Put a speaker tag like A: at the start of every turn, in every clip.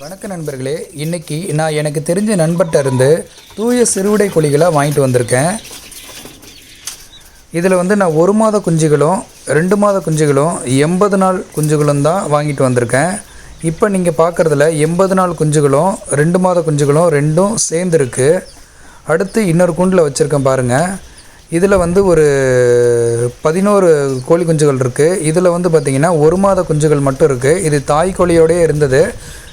A: வணக்க நண்பர்களே இன்னைக்கு நான் எனக்கு தெரிஞ்ச நண்பர்கிட்ட இருந்து தூய சிறுவிடை கோழிகளை வாங்கிட்டு வந்திருக்கேன். இதில் வந்து நான் ஒரு மாத குஞ்சுகளும் ரெண்டு மாத குஞ்சுகளும் எண்பது நாள் குஞ்சுகளும் தான் வாங்கிட்டு வந்திருக்கேன். இப்போ நீங்கள் பார்க்குறதுல எண்பது நாள் குஞ்சுகளும் ரெண்டு மாத குஞ்சுகளும் ரெண்டும் சேர்ந்துருக்கு. அடுத்து இன்னொரு கூண்டில் வச்சுருக்கேன் பாருங்கள் இதில் வந்து ஒரு பதினோரு கோழி குஞ்சுகள் இருக்குது இதில் வந்து பார்த்திங்கன்னா ஒரு மாத குஞ்சுகள் மட்டும் இருக்குது இது தாய் கோழியோடயே இருந்தது.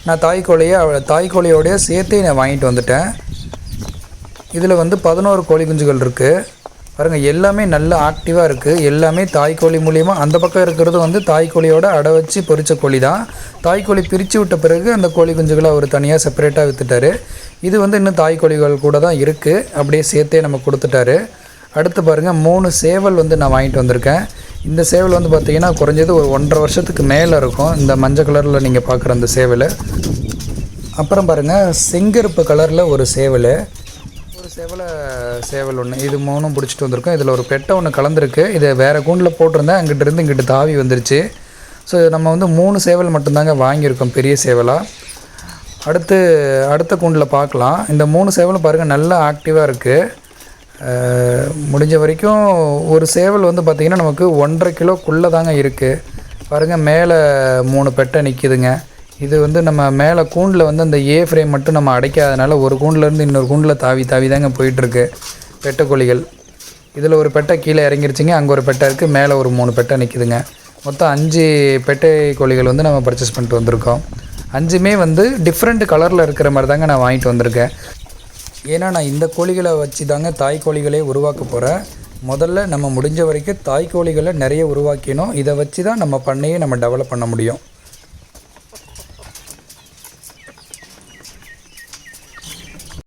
A: நான் தாய் கோழியை தாய் கோழியோடைய சேர்த்தே நான் வாங்கிட்டு வந்துட்டேன். இதில் வந்து பதினோரு கோழி குஞ்சுகள் இருக்குது பாருங்கள் எல்லாமே நல்ல ஆக்டிவாக இருக்குது எல்லாமே தாய் கோழி மூலியமாக அந்த பக்கம் இருக்கிறது வந்து தாய் கோழியோட அடை வச்சு பொறிச்ச கோழி தான். தாய் கோழி பிரித்து விட்ட பிறகு அந்த கோழி குஞ்சுகளை அவர் தனியாக செப்பரேட்டாக விற்றுட்டாரு இது வந்து இன்னும் தாய் கோழிகள் கூட தான் இருக்குது அப்படியே சேர்த்தே நம்ம கொடுத்துட்டாரு. அடுத்து பாருங்கள் மூணு சேவல் வந்து நான் வாங்கிட்டு வந்திருக்கேன். இந்த சேவல் வந்து பார்த்திங்கன்னா குறைஞ்சது ஒரு ஒன்றரை வருஷத்துக்கு மேலே இருக்கும். இந்த மஞ்சள் கலரில் நீங்கள் பார்க்குற அந்த சேவல். அப்புறம் பாருங்கள் செங்கருப்பு கலரில் ஒரு சேவல். ஒரு சேவலை சேவல் ஒன்று இது மூணும் பிடிச்சிட்டு வந்திருக்கோம். இதில் ஒரு பெட்டை ஒன்று கலந்துருக்கு. இதை வேறு கூண்டில் போட்டிருந்தேன். அங்கிட்டிருந்து இங்கிட்டு தாவி வந்துருச்சு. ஸோ நம்ம வந்து மூணு சேவல் மட்டும்தாங்க வாங்கியிருக்கோம். பெரிய சேவலாக அடுத்து அடுத்த கூண்டில் பார்க்கலாம் இந்த மூணு சேவலும் பாருங்கள் நல்லா ஆக்டிவாக இருக்குது முடிஞ்ச வரைக்கும் ஒரு சேவல் வந்து பார்த்திங்கன்னா நமக்கு ஒன்றரை கிலோக்குள்ளே தாங்க இருக்குது பாருங்கள் மேலே மூணு பெட்டை நிற்கிதுங்க இது வந்து நம்ம மேலே கூண்டில் வந்து அந்த ஏ ஃப்ரேம் மட்டும் நம்ம அடைக்காதனால ஒரு கூண்டுலேருந்து இன்னொரு கூண்டில் தாவி தாவி தாங்க போயிட்டுருக்கு பெட்டை கோழிகள். இதில் ஒரு பெட்டை கீழே இறங்கிருச்சிங்க. அங்கே ஒரு பெட்டை இருக்குது மேலே ஒரு மூணு பெட்டை நிற்கிதுங்க மொத்தம் அஞ்சு பெட்டை கோழிகள் வந்து நம்ம பர்ச்சேஸ் பண்ணிட்டு வந்திருக்கோம். அஞ்சுமே வந்து டிஃப்ரெண்ட் கலரில் இருக்கிற மாதிரி தாங்க நான் வாங்கிட்டு வந்திருக்கேன். ஏன்னா நான் இந்த கோழிகளை வச்சு தாங்க தாய் கோழிகளே உருவாக்க போகிறேன் முதல்ல நம்ம முடிஞ்ச வரைக்கும் தாய் கோழிகளை நிறைய உருவாக்கினோம் இதை வச்சு தான் நம்ம பண்ணையே நம்ம டெவலப் பண்ண முடியும்.